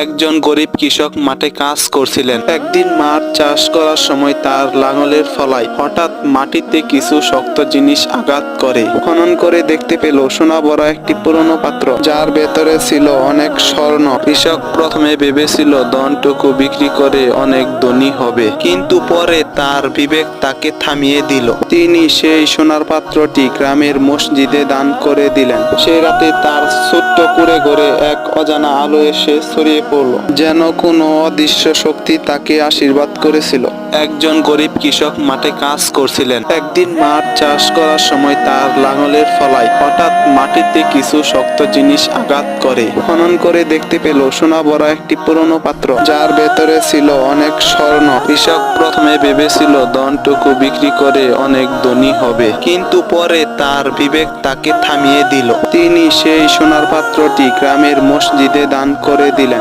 একজন গরিব কৃষক মাঠে কাজ করছিলেন। একদিন মাঠ চাষ করার সময় তার লাঙলের ফলায় হঠাৎ মাটিতে কিছু শক্ত জিনিস আঘাত করে। খনন করে দেখতে পেল সোনা বড় একটি পুরনো পাত্র, যার ভেতরে ছিল অনেক স্বর্ণ। কৃষক প্রথমে ভেবেছিল দনটুকু বিক্রি করে অনেক ধনী হবে। কিন্তু পরে তার বিবেক তাকে থামিয়ে দিল। তিনি সেই সোনার পাত্রটি গ্রামের মসজিদে দান করে দিলেন। সেই রাতে তার ছোট্ট করে ঘরে এক অজানা আলো এসে ছড়িয়ে পড়ল যেন কোনো অদৃশ্য শক্তি তাকে আশীর্বাদ করেছিল। একজন গরিব কৃষক মাঠে কাজ করছিলেন। একদিন মাঠ চাষ করার সময় তার লাঙলের ফলায় হঠাৎ মাটিতে কিছু শক্ত জিনিস আঘাত করে। খনন করে দেখতে পেল সোনা বড় একটি পুরনো পাত্র যার ভেতরে ছিল অনেক স্বর্ণ। কৃষক প্রথমে ভেবেছিল দনটুকু বিক্রি করে অনেক ধনী হবে। কিন্তু পরে তার বিবেক তাকে থামিয়ে দিল। তিনি সেই সোনার পাত্রটি গ্রামের মসজিদে দান করে দিলেন।